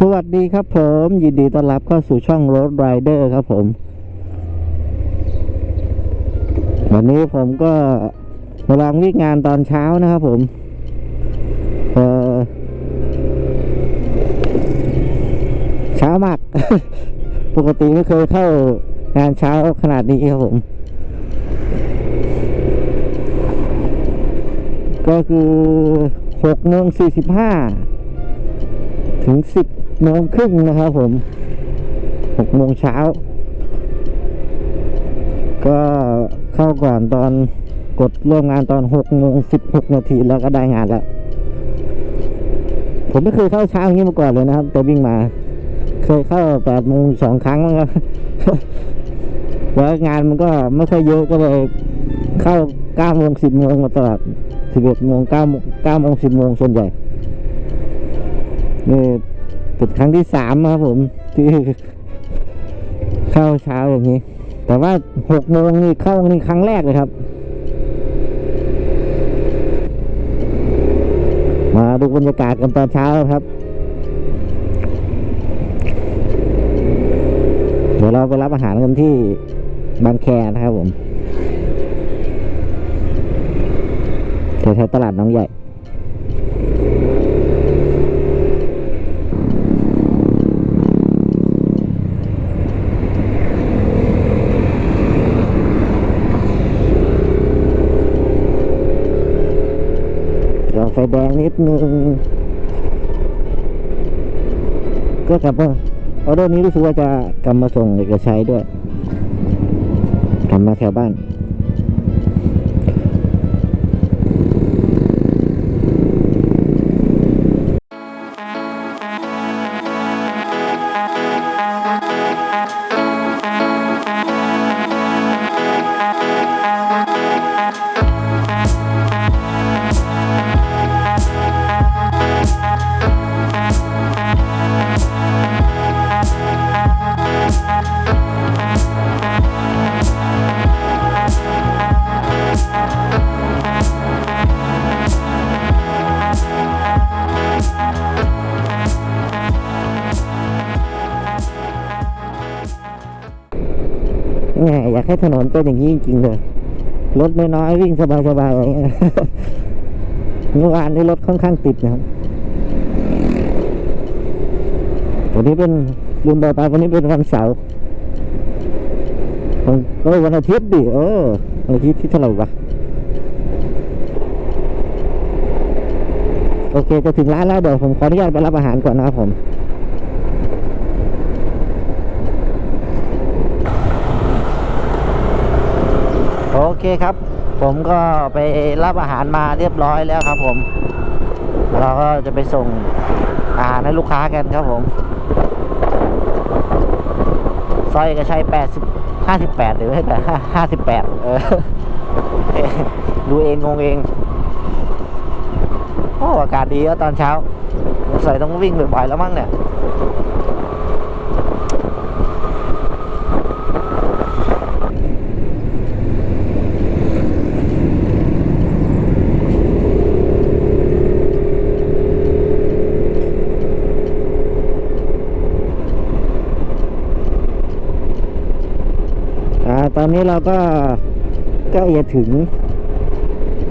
สวัสดีครับผม ยินดีต้อนรับเข้าสู่ช่อง Road Rider ครับผม วันนี้ผมก็กำลังวิ่งงานตอนเช้านะครับผม เออเช้ามาก ปกติไม่เคยเข้างานเช้าขนาดนี้ครับผม ก็คือหกโมงสี่สิบห้าถึงสิบ โมงครึ่งนะครับผมหกโมงเช้า ก็เข้าก่อนตอนกดเริ่มงานตอนหกโมงสิบหกนาทีแล้วก็ได้งานแล้ว ผมไม่เคยเข้าเช้าอย่างนี้มาก่อนเลยนะครับ แต่วิ่งมา เคยเข้าแปดโมงสองครั้งมั้งครับแล้วงานมันก็ไม่ค่อยเยอะก็เลยเข้าเก้าโมงสิบโมงมาตลอดสิบเอ็ดโมงเก้าเก้าโมงสิบโมงส่วนใหญ่นี่ เป็นครั้งที่สามครับผมที่เข้าเช้าอย่างนี้ แต่ว่าหกโมงนี่เข้านี่ครั้งแรกเลยครับ มาดูบรรยากาศกันตอนเช้าครับ เดี๋ยวเราไปรับอาหารกันที่บางแคนะครับผมแถวๆตลาดน้องใหญ่ เราไฟแดง นิดนึงก็กลับมาออเดอร์นี้รู้สึกว่าจะกลับมาส่งเอกชัยด้วย กลับมาแถวบ้าน แหมอยากให้ถนนเป็นอย่างนี้จริงๆเลยรถน้อยๆวิ่งสบายๆอะไรเงี้ยเมื่อวานนี้รถค่อนข้างติดนะครับวันนี้เป็นลืมบอกไปวันนี้เป็นวันเสาร์วันเออวันอาทิตย์ดิเออวันอาทิตย์ที่เท่าไหร่วะโอเคจะถึงร้านแล้วเดี๋ยวผมขออนุญาตไปรับอาหารก่อนนะครับผม เคครับ ผมก็ไปรับอาหารมาเรียบร้อยแล้วครับผม เราก็จะไปส่งอาหารให้ลูกค้ากันครับผมซอยก็ใช้แปดสิบห้าสิบแปดหรือไม่แต่ห้าสิบแปดเออดูเองงงเองโอ้อากาศดีแล้วตอนเช้าสงสัยต้องวิ่งบ่อยๆแล้วมั้งเนี่ย ตอนนี้เราก็ใกล้จะถึง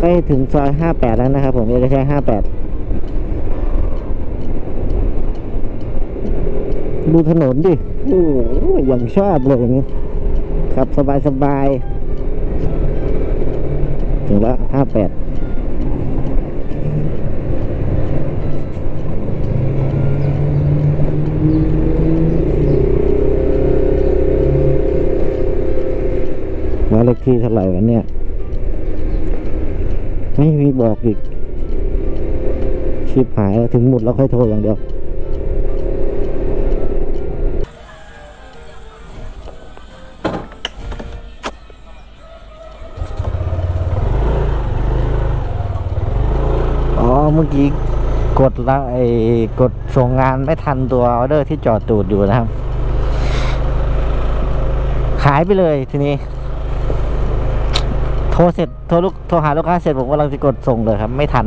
ใกล้ถึงซอยห้าแปดแล้วนะครับ ผมเอกชัยห้าแปดดูถนนดิโอ้อย่างชอบเลยอย่างนี้ขับสบายสบายๆถึงแล้วห้าแปดมาเล ขที่เท่าไหร่วะเนี่ย ไม่มีบอกอีก ชิบหายแล้วถึงหมดแล้วค่อยโทรอย่างเดียวอ๋อเมื่อกี้กดละไอ้กดส่งงานไม่ทันตัวออเดอร์ที่จอดตูดอยู่นะครับหายไปเลยทีนี้ โทรเสร็จโทรลูกโทรหาลูกค้าเสร็จผมกำลังจะกดส่งเลยครับ ไม่ทัน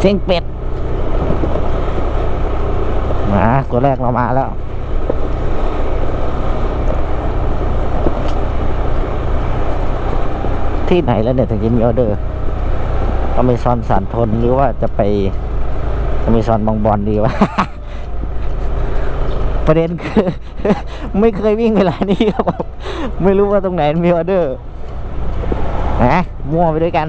เซ็งเป็ดอ่าตัวแรกเรามาแล้วที่ไหนแล้วเนี่ยถึงจะมีออเดอร์อเมซอนสานทนหรือว่าจะไปอเมซอนบางบอนดีวะ ประเด็นคือ ไม่เคยวิ่งเวลานี้ครับ ไม่รู้ว่าตรงไหนมีออเดอร์นะมั่วไปด้วยกัน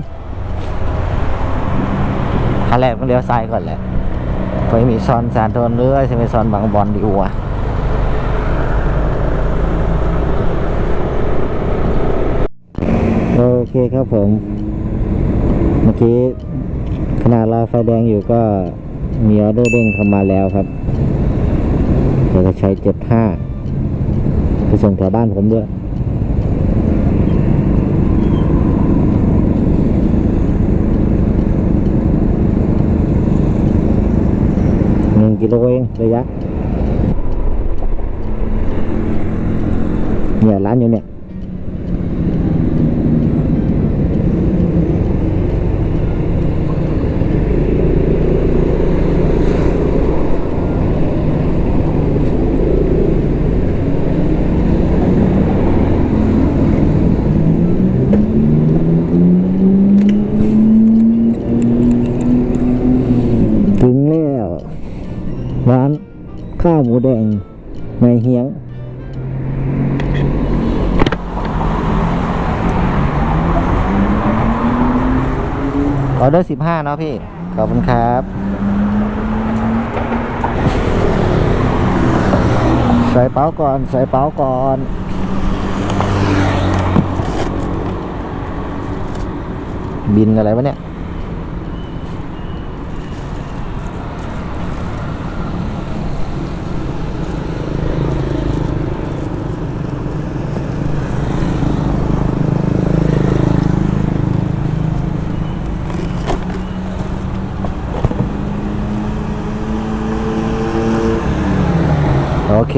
ขั้นแรกต้องเลี้ยวซ้ายก่อนแหละไปมีซอนสานทนหรือว่าจะไปซอนบางบอนดีวะโอเคครับผม เมื่อกี้ขณะรอไฟแดงอยู่ก็มีออเดอร์เด้งเข้ามาแล้วครับเอกชัยเจ็ดห้าไปส่งแถวบ้านผมด้วย หนึ่ง กิโลเอง พี่ ขอบคุณครับ ใส่เป๋าก่อน ใส่เป๋าก่อนบินอะไรวะเนี่ย โอเค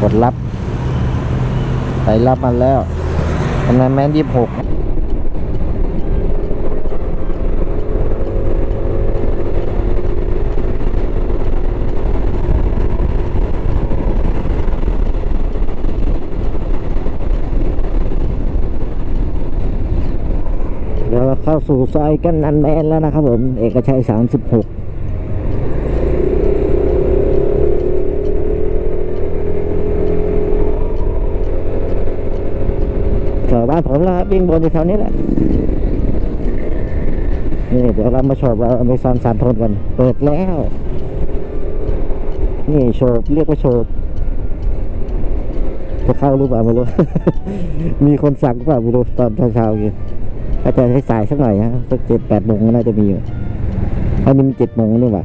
กดรับ ไป รับมาแล้วทำไมแมนยี่หกเดี๋ยวเราเข้าสู่ซอยกันนันแมนแล้วนะครับผม เอกชัยสามสิบหกแถวบ้านผมแล้วครับวิ่งบนอยู่แถวนี้แหละ นี่เดี๋ยวเรามาโชว์ว่าอเมซอนสานทนกัน เปิดแล้ว นี่โชว์เรียกว่าโชว์จะเข้าหรือเปล่าไม่รู้ มีคนสั่งเปล่าไม่รู้ตอนเช้าๆอยู่ถ้าจะให้สายสักหน่อยฮะสักเจ็ดแปดโมงก็น่าจะมีอยู่อันนี้มันเจ็ดโมงนี่หว่า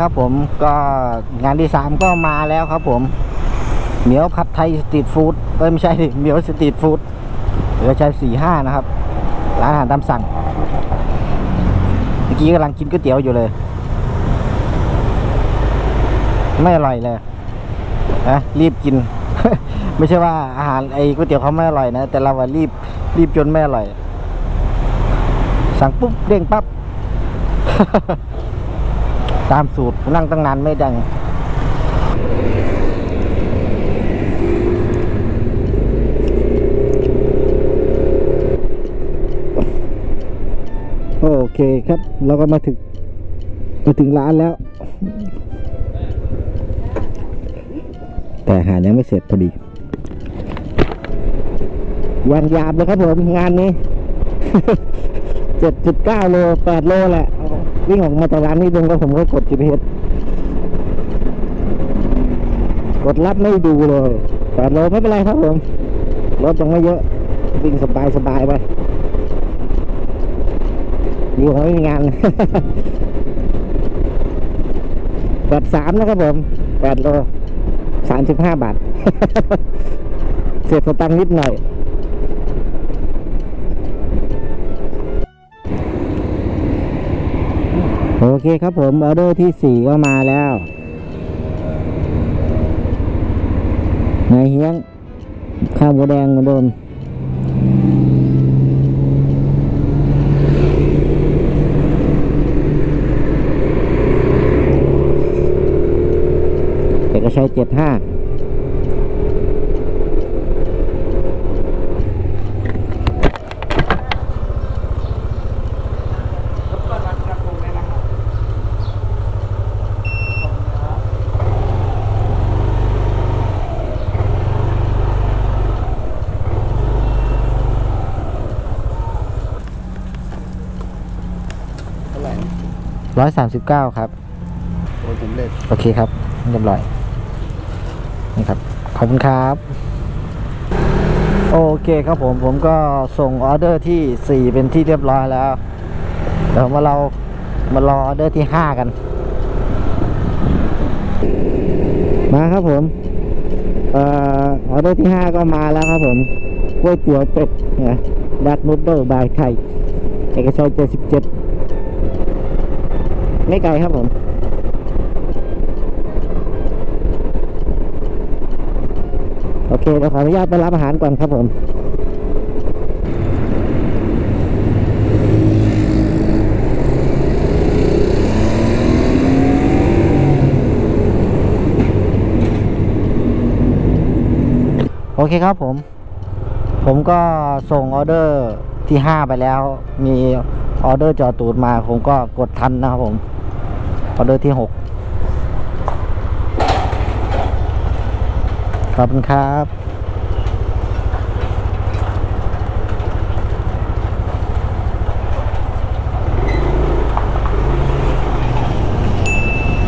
ครับผมก็งานที่สามก็มาแล้วครับผม เหมียวผัดไทยสตรีทฟู้ดเอ้ยไม่ใช่ดิเหมียวสตรีทฟู้ดเหลือใช้สี่ห้านะครับ ร้านอาหารตามสั่ง เมื่อกี้กำลังกินก๋วยเตี๋ยวอยู่เลย ไม่อร่อยเลยนะรีบกิน ไม่ใช่ว่าอาหารไอ้ก๋วยเตี๋ยวเขาไม่อร่อยนะ แต่เราอะรีบรีบจนไม่อร่อย สั่งปุ๊บเด้งปั๊บ ตามสูตรนั่งตั้งนานไม่ดัง โอเคครับ เราก็มาถึง มาถึงร้านแล้ว แต่อาหารยังไม่เสร็จพอดียังยามเลยครับผม งานนี้ เจ็ดจุดเก้าโลแปดโลแหละ วิ่งออกมาจากร้านนี้ลงก็ผมก็กด GPS กดรับไม่ดูเลยแปดโลไม่เป็นไรครับผม รถยังไม่เยอะ วิ่งสบายสบายไปดีกว่ไม่มีงานแปดสามนะครับผมแปดโลสามสิบห้าบาท เสียสตังค์นิดหน่อย โอเคครับผมออเดอร์ที่สี่ก็มาแล้วนายเฮียง ข้าวหมูแดงเหมือนเดิมเอกชัยเจ็ดห้า ร้อยสามสิบเก้าครับโอ้ผมเล็ดโอเคครับเรียบร้อยนี่ครับขอบคุณครับ โอเคครับผมผมก็ส่งออเดอร์ที่ 4 เป็นที่เรียบร้อยแล้วเดี๋ยวมาเรามารอออเดอร์ที่ 5 กัน มาครับผมเอ่อออเดอร์ที่ 5 ก็มาแล้วครับผมก๋วยเตี๋ยวเป็ดนะดักนูดเดิลบายไข่เอกชัย77 ไม่ไกลครับผมโอเคเดี๋ยวขออนุญาตไปรับอาหารก่อนครับผมโอเคครับผม ผมก็ส่งออเดอร์ที่ 5 ไปแล้ว มีออเดอร์จอตูดมา ผมก็กดทันนะครับผม ออเดอร์ที่ 6 ขอบคุณครับ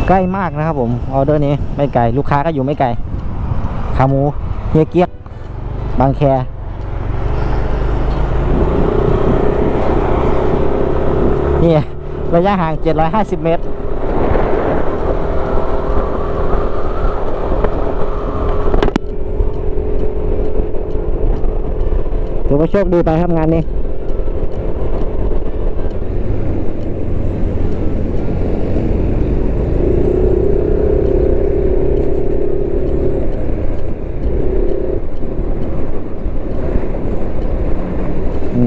ใกล้มากนะครับผมออเดอร์นี้ไม่ไกลลูกค้าก็อยู่ไม่ไกลขาหมูเฮียเกียกบางแคนี่ระยะห่าง 750 เมตร ถือว่าโชคดีไปครับงานนี้อื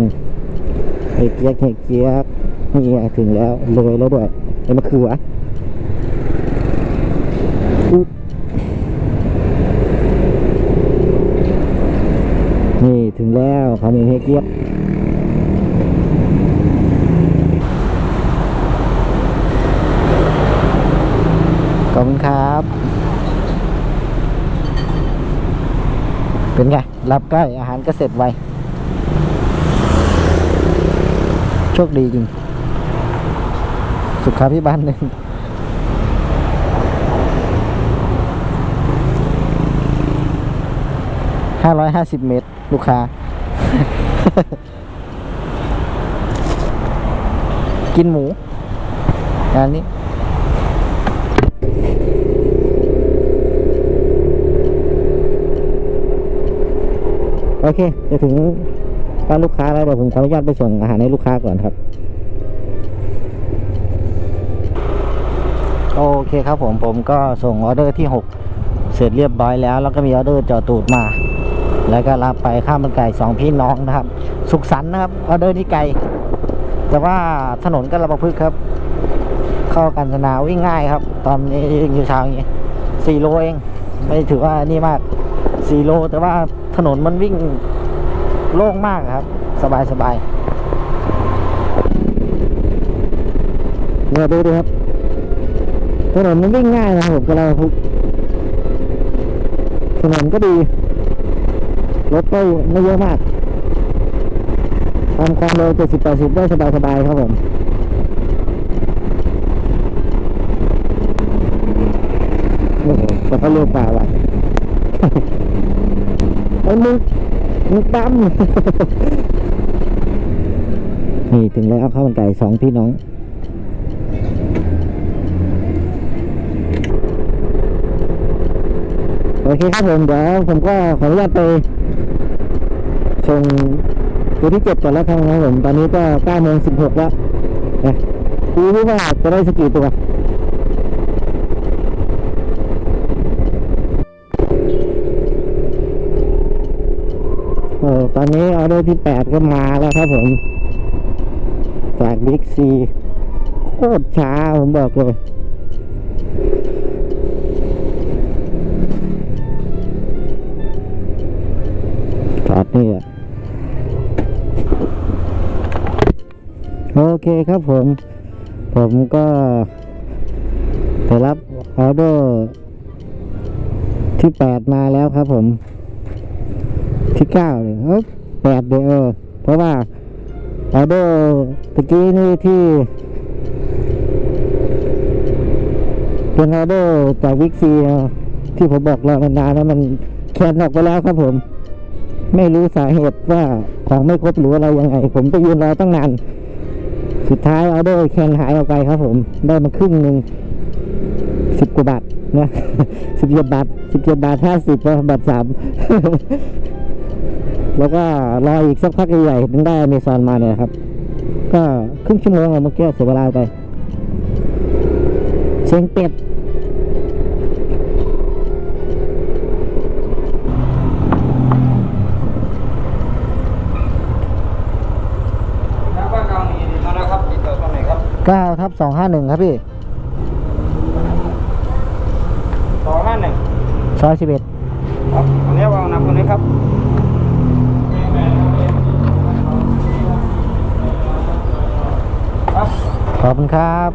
มเฮกเกียกเฮกเกียกนี่ถึงแล้วเลยแล้วด้วยไอ้มะเขือ งแล้วเขามีเฮกเกียกขอบคุณครับ เป็นไง รับใกล้อาหารก็เสร็จไว โชคดีจริง สุขาพิบาลหนึ่งห้าร้อยห้าสิบเมตร ลูกค้า กินหมูงานนี้โอเค จะถึงบ้านลูกค้าแล้วเดี๋ยวผมขออนุญาตไปส่งอาหารให้ลูกค้าก่อนครับ โอเคครับผมผมก็ส่งออเดอร์ที่ 6 เสร็จเรียบร้อยแล้ว แล้วก็มีออเดอร์จอตูดมา แล้วก็รับไปข้าวมันไก่สองพี่น้องนะครับ สุขสันต์นะครับออเดอร์นี้ไกล แต่ว่าถนนก็ระบพฤกครับ เข้ากันสนาวิ่งง่ายครับ ตอนนี้อยู่เช้าอย่างนี้สี่โลเอง ไม่ถือว่านี่มากสี่โล แต่ว่าถนนมันวิ่งโล่งมากครับ สบายสบายเนี่ยดูดูครับถนนมันวิ่งง่ายนะครับผมกำลังพุกถนนก็ดี รถก็ไม่เยอะมากทำความเร็ว70 80ได้สบายๆครับผมโอ้โหแต่เขาเร็วกว่าว่ะไอ้มึงมึงตั้มนี่ถึงแล้วข้าวมันไก่สองพี่น้องโอเคครับผมเดี๋ยวผมก็ขออนุญาตไป ส่งตัวที่เจ็ดก่อนแล้วครับผมตอนนี้ก็เก้าโมงสิบหกแล้วนะดูว่าจะได้สกี่ตัวโอ้ตอนนี้ออเดอร์ที่แปดก็มาแล้วครับผม จากบิ๊กซีโคตรช้าผมบอกเลยจอดนี่อะ โอเคครับผม ผมก็ไปรับออเดอร์ที่แปดมาแล้วครับผม ที่เก้าเลยเอ้ยแปดเดเออเพราะว่าออเดอร์ตะกี้นี่ที่เป็นออเดอร์จากวิกซีที่ผมบอกรอนานๆแล้วมันแคนออกไปแล้วครับผม ไม่รู้สาเหตุว่าของไม่ครบหรืออะไรยังไง ผมไปยืนรอตั้งนาน สุดท้ายออเดอร์แคนหายออกไปครับผม ได้มาครึ่งหนึ่งสิบกว่าบาทนะสิบเจ็ดบาทสิบเจ็ดบาทห้าสิบบาทสามแล้วก็รออีกสักพักใหญ่ๆถึงได้อเมซอนมาเนี่ยครับ ก็ครึ่งชั่วโมงเมื่อกี้เสียเวลาไปเสียงเป็ด 9ทับ251 ครับพี่สองห้าหนึ่งซอย11 ครับอันนี้วางนับตรงนี้ครับขอบคุณครับ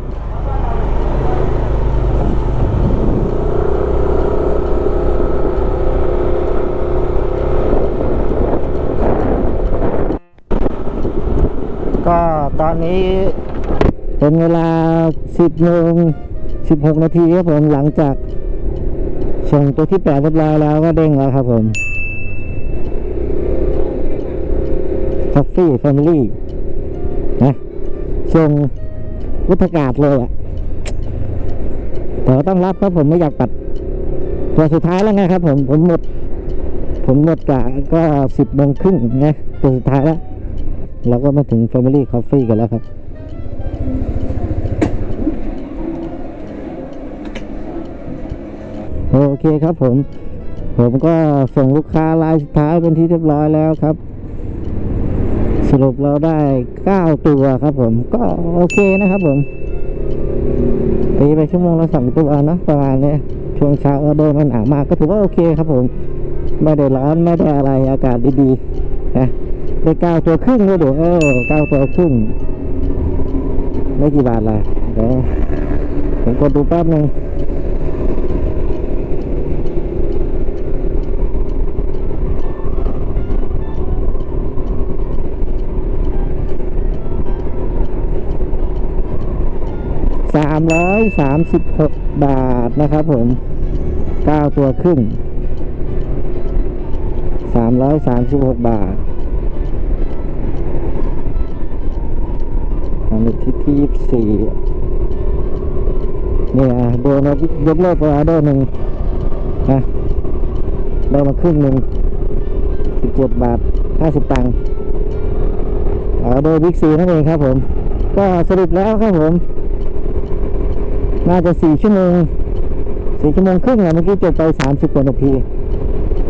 ก็ตอนนี้ เป็นเวลา 10โมง16 นาทีครับผมหลังจากส่งตัวที่แปดเรียบร้อยแล้วก็เด้งแล้วครับผม Coffee Family นะส่งวุฒากาศเลยอะแต่ว่าต้องรับครับผมไม่อยากปัด ตัวสุดท้ายแล้วไงครับผมผมหมด ผมหมดกะก็สิบโมงครึ่งนะตัวสุดท้ายแล้ว เราก็มาถึง Family Coffee กันแล้วครับ โอเคครับผม ผมก็ส่งลูกค้ารายสุดท้ายเป็นที่เรียบร้อยแล้วครับ สรุปเราได้9ตัวครับ ผมก็โอเคนะครับผมตีไปชั่วโมงละสองตัวเนะประมาณเนี้ยช่วงเช้าออเดอร์มันหนาวมากก็ถือว่าโอเคครับผม ไม่ได้ร้อนไม่ได้อะไรอากาศดีๆนะได้เก้าตัวครึ่งเลยเดี๋ยวเออเก้าตัวครึ่งไม่กี่บาทละเดี๋ยวผมกดดูแป๊บหนึ่ง 136 บาทนะครับผม 9 ตัวครึ่ง 336 บาทวันที่ที่24เนี่ยโดนยกเลิกออเดอร์หนึ่งนะได้มาครึ่งหนึ่ง17 บาท 50 ตังค์โดยบิ๊กซีนั่นเองครับผม ก็สรุปแล้วครับผม น่าจะสี่ชั่วโมงสี่ชั่วโมงครึ่งอะเมื่อกี้จบไปสามสิบกว่านาที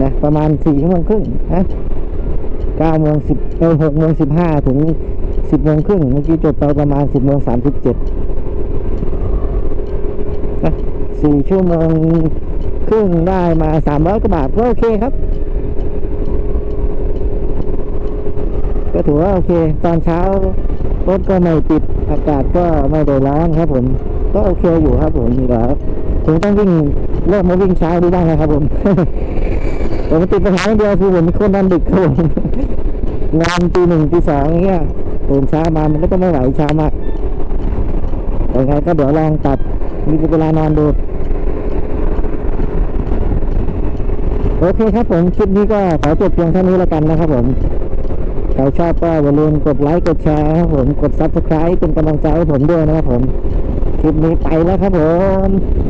นะประมาณสี่ชั่วโมงครึ่งนะเก้าโมงสิบเออหกโมงสิบห้าถึงสิบโมงครึ่งเมื่อกี้จบไปประมาณสิบโมงสามสิบเจ็ดนะสี่ชั่วโมงครึ่งได้มาสามร้อยกว่าบาทก็โอเคครับก็ถือว่าโอเค ตอนเช้ารถก็ไม่ติดอากาศก็ไม่ได้ร้อนครับผม ก็โอเคอยู่ครับผมนี่แหละครับผมต้องวิ่งเริ่มมาวิ่งเช้าดูบ้างนะครับผมแต่มันติดปัญหาอย่างเดียวคือผมเป็นคนนอนดึกครับผมงานตีหนึ่งตีสองอย่างเงี้ยตื่นเช้ามามันก็จะไม่ไหวเช้ามากแต่ไงก็เดี๋ยวลองตัดมีเวลานอนดูโอเคครับผมคลิปนี้ก็ขอจบเพียงเท่านี้แล้วกันนะครับผมใครชอบก็อย่าลืมกดไลค์กดแชร์ครับผมกด subscribe เป็นกำลังใจให้ผมด้วยนะครับผม คลิปนี้ไปแล้วครับผม